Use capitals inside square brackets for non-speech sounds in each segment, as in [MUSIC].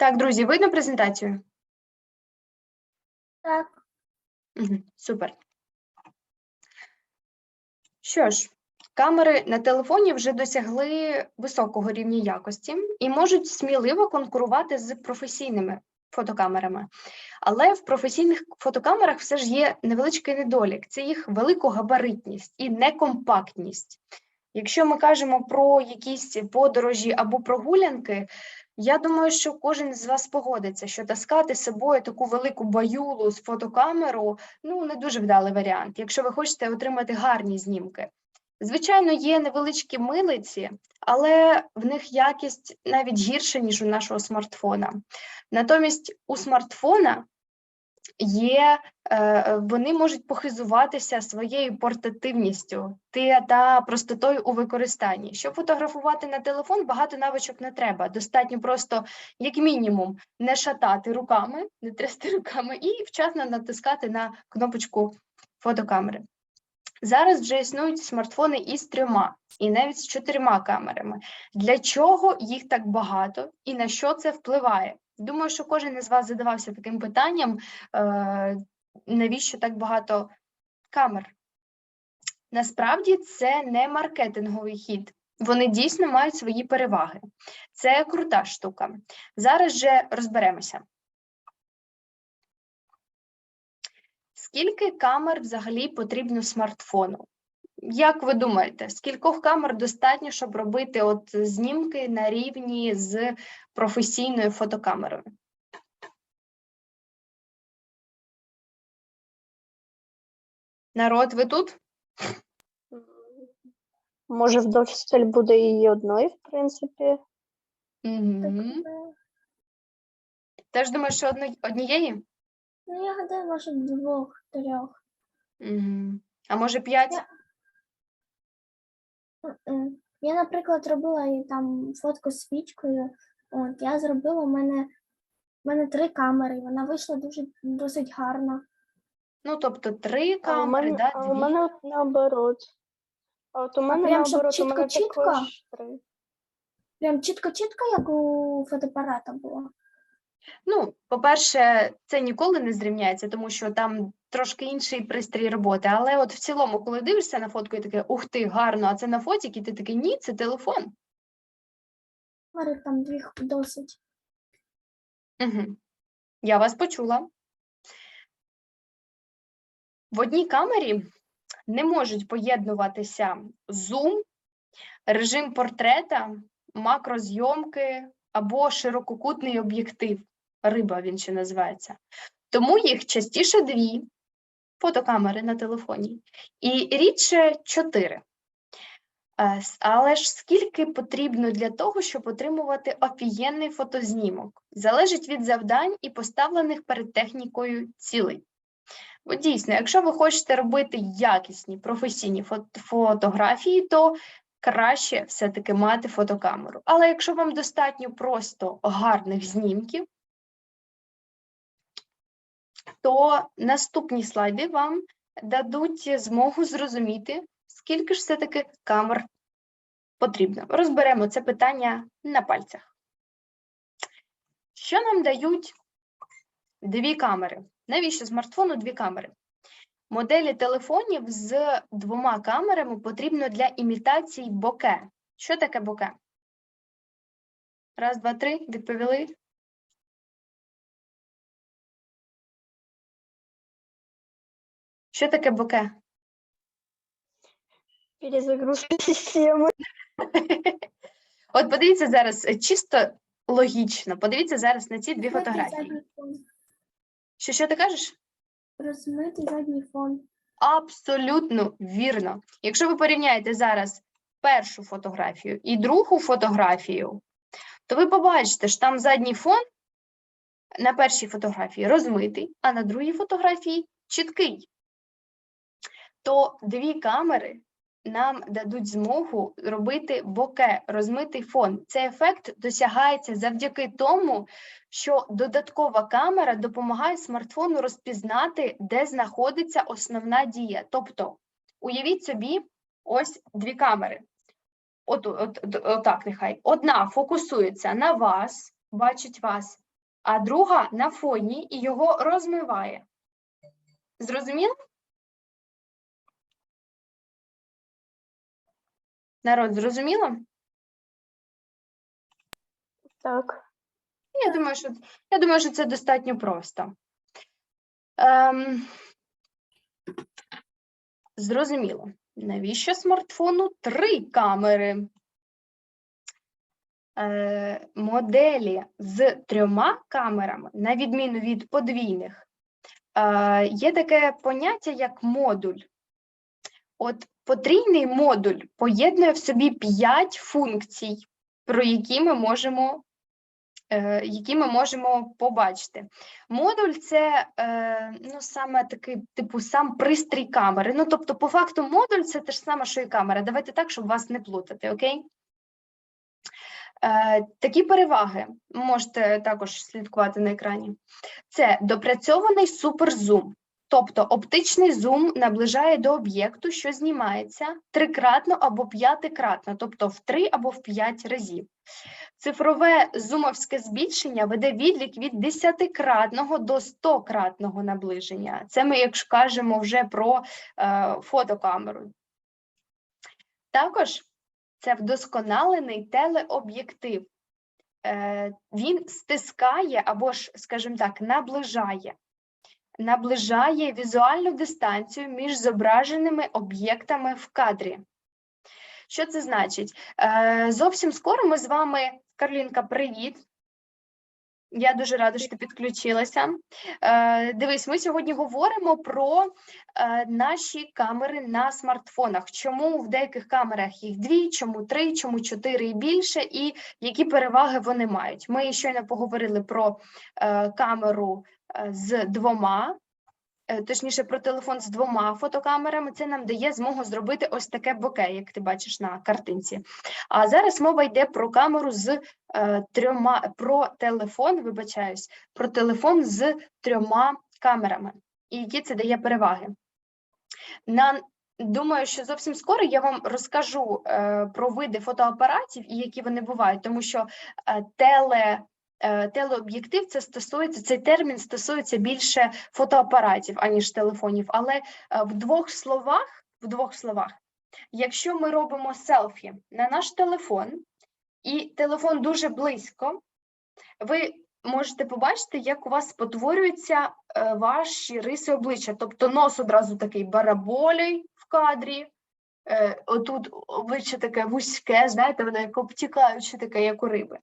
Так, друзі, видно презентацію? Так, Мгм, Супер. Що ж, камери на телефоні вже досягли високого рівня якості і можуть сміливо конкурувати з професійними фотокамерами. Але в професійних фотокамерах все ж є невеличкий недолік це їх великогабаритність і некомпактність. Якщо ми кажемо про якісь подорожі або прогулянки, я думаю, що кожен з вас погодиться, що таскати з собою таку велику баюлу з фотокамеру ну не дуже вдалий варіант, якщо ви хочете отримати гарні знімки. Звичайно, є невеличкі милиці, але в них якість навіть гірша, ніж у нашого смартфона. Натомість у смартфона є, е, вони можуть похизуватися своєю портативністю та простотою у використанні. Щоб фотографувати на телефон, багато навичок не треба. Достатньо просто, як мінімум, не шатати руками, не трясти [LAUGHS] руками і вчасно натискати на кнопочку фотокамери. Зараз вже існують смартфони із трьома, і навіть з чотирма камерами. Для чого їх так багато і на що це впливає? Думаю, що кожен із вас задавався таким питанням, е, навіщо так багато камер? Насправді це не маркетинговий хід. Вони дійсно мають свої переваги. Це крута штука. Зараз же розберемося. Скільки камер взагалі потрібно смартфону? Як ви думаєте, скількох камер достатньо, щоб робити от знімки на рівні з професійною фотокамерою? Народ, ви тут? Може, вдосталь буде і одної, в принципі. Угу. Теж думаєш, що одно- однієї? Ну, я гадаю, може, двох, трьох. Угу. А може п'ять? Я-. Я, наприклад, робила там фотку з свічкою. От, я зробила, у мене, у мене три камери, вона вийшла дуже досить гарно. Ну, тобто три А камери, мене, да, а у мене от наоборот. А от у мене прям наоборот, у мене чітко-чітко? також три. Прям чітко-чітко, як у фотоапарата було. Ну, по-перше, це ніколи не зрівняється, тому що там трошки інший пристрій роботи. Але от в цілому, коли дивишся на фотку і таке, ух ти, гарно, а це на фотіки, ти такий, ні, це телефон. Камери там дві досить. Угу. Я вас почула. В одній камері не можуть поєднуватися зум, режим портрета, макрозйомки або ширококутний об'єктив. Риба він ще називається. Тому їх частіше дві фотокамери на телефоні і рідше чотири. Е, Але ж скільки потрібно для того, щоб отримувати офігенний фотознімок? Залежить від завдань і поставлених перед технікою цілей. Бо дійсно, якщо ви хочете робити якісні професійні фотографії, то краще все-таки мати фотокамеру. Але якщо вам достатньо просто гарних знімків, то наступні слайди вам дадуть змогу зрозуміти, скільки ж все-таки камер потрібно. Розберемо це питання на пальцях. Що нам дають дві камери? Навіщо смартфону дві камери? Моделі телефонів з двома камерами потрібно для імітації боке. Що таке боке? Раз, два, три, відповіли. Що таке боке? Перезагрузка системи. [LAUGHS] От подивіться зараз е, чисто логічно. Подивіться зараз на ці дві фотографії. Що, що ти кажеш? Розмитий задній фон. Абсолютно вірно. Якщо ви порівняєте зараз першу фотографію і другу фотографію, то ви побачите, що там задній фон на першій фотографії розмитий, а на другій фотографії чіткий. То дві камери нам дадуть змогу робити боке, розмитий фон. Цей ефект досягається завдяки тому, що додаткова камера допомагає смартфону розпізнати, де знаходиться основна дія. Тобто, уявіть собі, ось дві камери. От, от, от, отак нехай. Одна фокусується на вас, бачить вас, а друга на фоні і його розмиває. Зрозуміло? Народ, зрозуміло? Так. Я думаю, що, я думаю, що це достатньо просто. Ем, зрозуміло. Навіщо смартфону три камери? Е, моделі з трьома камерами, на відміну від подвійних, е, є таке поняття як модуль. От потрійний модуль поєднує в собі п'ять функцій, про які ми можемо е, які ми можемо побачити. Модуль це е, ну, саме такий, типу, сам пристрій камери. Ну, тобто, по факту, модуль це те ж саме, що і камера. Давайте так, щоб вас не плутати, окей? Е, такі переваги можете також слідкувати на екрані. Це допрацьований суперзум. Тобто оптичний зум наближає до об'єкту, що знімається трикратно або п'ятикратно, тобто в три або в п'ять разів. Цифрове зумовське збільшення веде відлік від 10-кратного до 100-кратного наближення. Це ми, якщо кажемо вже про е, фотокамеру. Також це вдосконалений телеоб'єктив. Е, він стискає або ж, скажімо так, наближає наближає візуальну дистанцію між зображеними об'єктами в кадрі. Що це значить? Е, зовсім скоро ми з вами, Карлінка, привіт. Я дуже рада, що ти підключилася. Е, дивись, ми сьогодні говоримо про е, наші камери на смартфонах. Чому в деяких камерах їх дві, чому три, чому чотири і більше, і які переваги вони мають. Ми щойно поговорили про е, камеру з двома, точніше, про телефон з двома фотокамерами. Це нам дає змогу зробити ось таке боке, як ти бачиш на картинці. А зараз мова йде про камеру з е, трьома, про телефон, вибачаюсь, про телефон з трьома камерами. І які це дає переваги. На Думаю, що зовсім скоро я вам розкажу е, про види фотоапаратів і які вони бувають, тому що е, теле, е, телеоб'єктив це стосується, цей термін стосується більше фотоапаратів, аніж телефонів. Але е, в двох словах, в двох словах, якщо ми робимо селфі на наш телефон, і телефон дуже близько, ви можете побачити, як у вас спотворюються е, ваші риси обличчя. Тобто нос одразу такий бараболій в кадрі, е, отут обличчя таке вузьке, знаєте, воно як обтікаюче, таке, як у риби.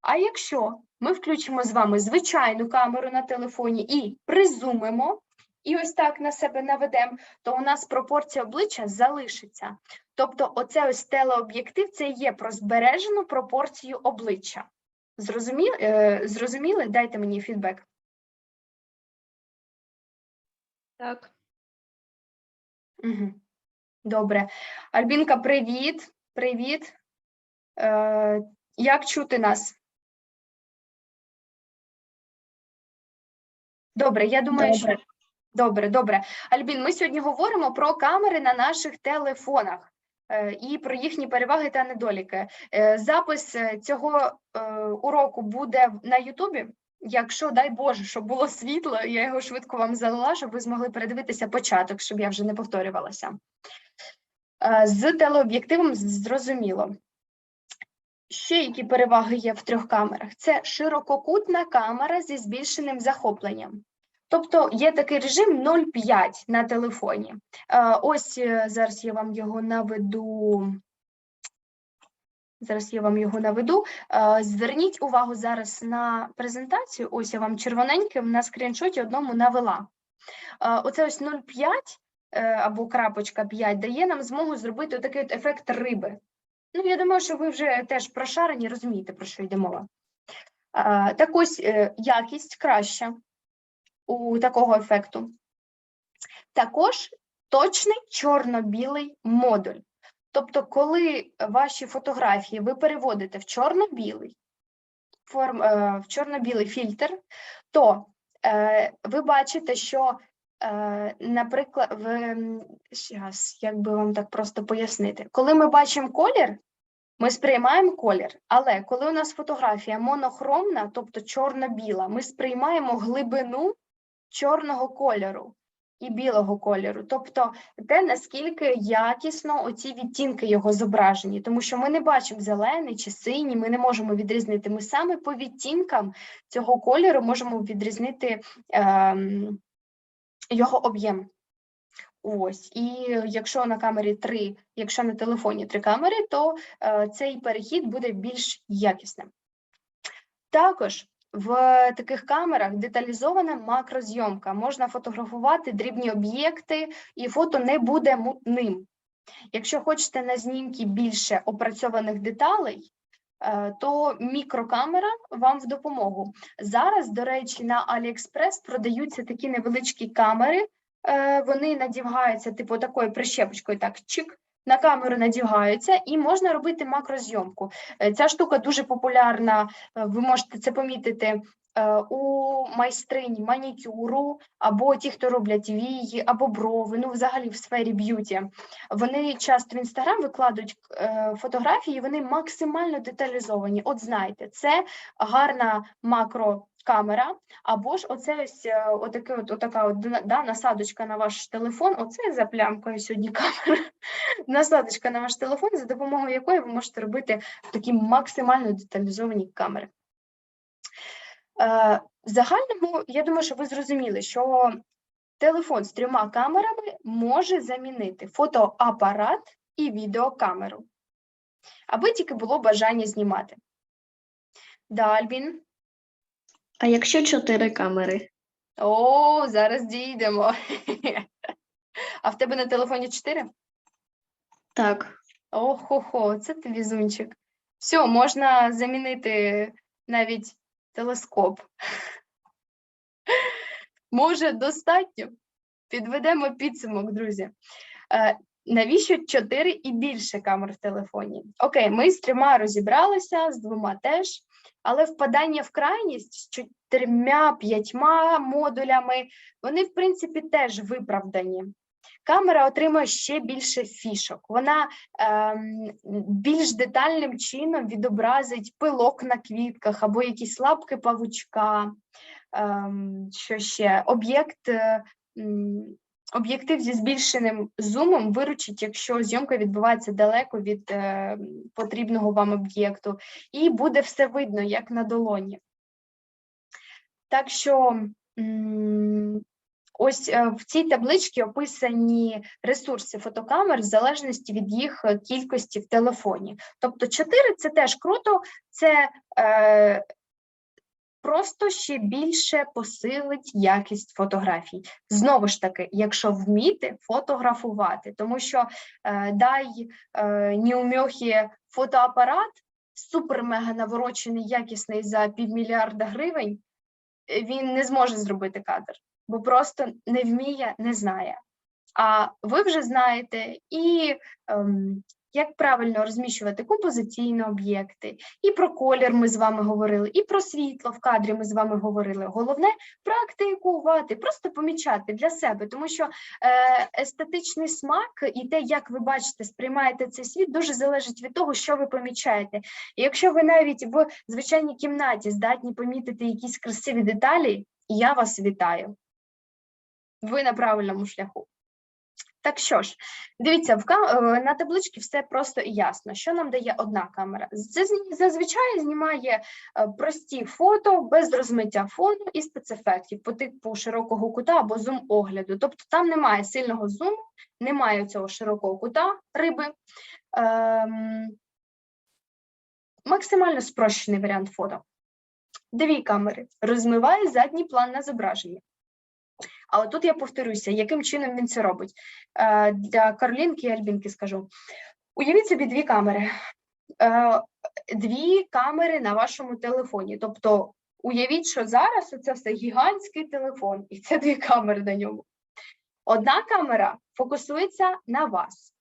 А якщо ми включимо з вами звичайну камеру на телефоні і призумимо, і ось так на себе наведемо, то у нас пропорція обличчя залишиться. Тобто, оце ось телеоб'єктив це є про збережену пропорцію обличчя. Зрозуміли? Е, зрозуміли? Дайте мені фідбек. Так. Угу. Добре. Альбінка, привіт. Привіт. Е, як чути нас? Добре, я думаю, що добре, добре. Альбін, ми сьогодні говоримо про камери на наших телефонах е, і про їхні переваги та недоліки. Е, Запис е, цього уроку буде на Ютубі. Якщо дай Боже, щоб було світло, я його швидко вам залила, щоб ви змогли передивитися початок, щоб я вже не повторювалася. З телеоб'єктивом зрозуміло. Ще які переваги є в трьох камерах? Це ширококутна камера зі збільшеним захопленням. Тобто є такий режим 0,5 на телефоні. Е, Ось е, зараз я вам його наведу. Зараз я вам його наведу. Е, Зверніть увагу зараз на презентацію. Ось я вам червоненьким на скріншоті одному навела. Оце ось 0,5 е, або крапочка 5 дає нам змогу зробити такий ефект риби. Ну, я думаю, що ви вже теж прошарені, розумієте, про що йде мова. Так ось е, якість краща у такого ефекту. Також точний чорно-білий модуль. Тобто, коли ваші фотографії ви переводите в чорно-білий, е, в чорно-білий фільтр, то е, ви бачите, що, наприклад, в, щас, як би вам так просто пояснити, коли ми бачимо колір, Ми сприймаємо колір, але коли у нас фотографія монохромна, тобто чорно-біла, ми сприймаємо глибину чорного кольору і білого кольору, тобто те, наскільки якісно оці відтінки його зображені, тому що ми не бачимо зелений чи синій, ми не можемо відрізнити. Ми саме по відтінкам цього кольору можемо відрізнити ем, його об'єм. Ось, і якщо на камері три, якщо на телефоні три камери, то е, цей перехід буде більш якісним. Також в таких камерах деталізована макрозйомка. Можна фотографувати дрібні об'єкти, і фото не буде мутним. Якщо хочете на знімки більше опрацьованих деталей, то мікрокамера вам в допомогу. Зараз, до речі, на AliExpress продаються такі невеличкі камери. е, Вони надягаються, типу, такою прищепочкою, так, чик, на камеру надягаються, і можна робити макрозйомку. Е, Ця штука дуже популярна, е, ви можете це помітити е, у майстринь манікюру, або ті, хто роблять вії, або брови, ну взагалі в сфері б'юті. Вони часто в інстаграм викладуть е, фотографії, вони максимально деталізовані. От знаєте, це гарна макрокамера, або ж оце ось е, отаке от, отака от, да, насадочка на ваш телефон. Оце за плямкою сьогодні камера. Насадочка на ваш телефон, за допомогою якої ви можете робити такі максимально деталізовані камери. Е, В загальному, я думаю, що ви зрозуміли, що телефон з трьома камерами може замінити фотоапарат і відеокамеру, аби тільки було бажання знімати. Да, Альбін? А якщо чотири камери? О, зараз дійдемо. [LAUGHS] А в тебе на телефоні 4? Так. Охо-хо, це ти візунчик. Все, можна замінити навіть телескоп. Може, достатньо? Підведемо підсумок, друзі. Е, навіщо 4 і більше камер в телефоні? Окей, ми з трьома розібралися, з двома теж, але впадання в крайність з чотирма, п'ятьма модулями, вони, в принципі, теж виправдані. Камера отримує ще більше фішок. Вона ем, більш детальним чином відобразить пилок на квітках або якісь лапки павучка, ем, що ще об'єкт. е, Об'єктив зі збільшеним зумом виручить, якщо зйомка відбувається далеко від е, потрібного вам об'єкту, і буде все видно, як на долоні. Так що ось е, в цій табличці описані ресурси фотокамер в залежності від їх е, кількості в телефоні. Тобто 4 – це теж круто, це е, просто ще більше посилить якість фотографій. Знову ж таки, якщо вміти фотографувати, тому що е, дай е, неумехи фотоапарат, супер-мега наворочений, якісний за півмільярда гривень, е, він не зможе зробити кадр, бо просто не вміє, не знає. А ви вже знаєте і ем, як правильно розміщувати композиційні об'єкти, і про колір ми з вами говорили, і про світло в кадрі ми з вами говорили. Головне практикувати, просто помічати для себе, тому що е, естетичний смак і те, як ви бачите, сприймаєте цей світ, дуже залежить від того, що ви помічаєте. І якщо ви навіть в звичайній кімнаті здатні помітити якісь красиві деталі, я вас вітаю. Ви на правильному шляху. Так що ж, дивіться, в ка- е, на табличці все просто і ясно. Що нам дає одна камера? Це зазвичай знімає е, прості фото без розмиття фону і спецефектів по типу широкого кута або зум огляду. Тобто там немає сильного зуму, немає цього широкого кута риби. Ем, максимально спрощений варіант фото. Дві камери розмиває задній план на зображенні. Але тут я повторюся, яким чином він це робить. Е, Для Каролінки і Альбінки скажу. Уявіть собі дві камери. Е, Дві камери на вашому телефоні. Тобто, уявіть, що зараз це все гігантський телефон, і це дві камери на ньому. Одна камера фокусується на вас,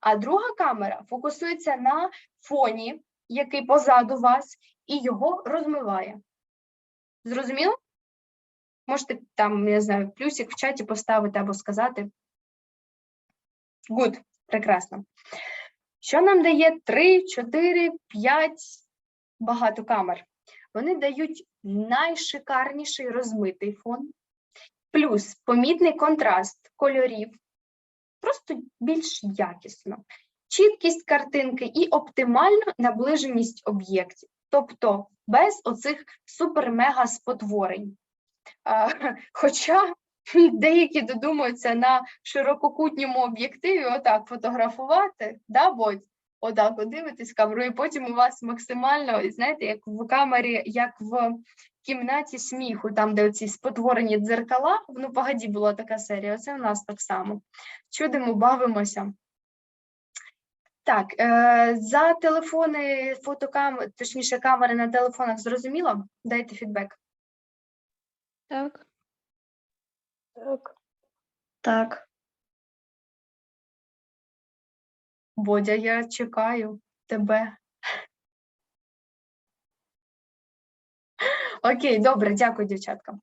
а друга камера фокусується на фоні, який позаду вас, і його розмиває. Зрозуміло? Можете там, я знаю, плюсик в чаті поставити або сказати. Good, прекрасно. Що нам дає 3, 4, 5 багато камер? Вони дають найшикарніший розмитий фон, плюс помітний контраст кольорів, просто більш якісно, чіткість картинки і оптимальну наближеність об'єктів, тобто без оцих супер-мега спотворень. А, [LAUGHS] Хоча деякі додумаються на ширококутньому об'єктиві отак фотографувати, да, Бодь? Отак от дивитесь камеру, і потім у вас максимально, знаєте, як в камері, як в кімнаті сміху, там, де оці спотворені дзеркала, ну, погоді була така серія, оце у нас так само. Чудимо, бавимося. Так, е, за телефони, фотокам, точніше, камери на телефонах зрозуміло? Дайте фідбек. Так. Так. Так. Бодя, я чекаю тебе. Окей, добре, дякую, дівчатка.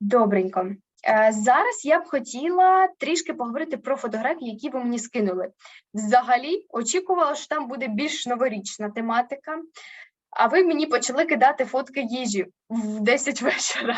Добренько. Е, Зараз я б хотіла трішки поговорити про фотографії, які ви мені скинули. Взагалі, очікувала, що там буде більш новорічна тематика, а ви мені почали кидати фотки їжі в 10 вечора.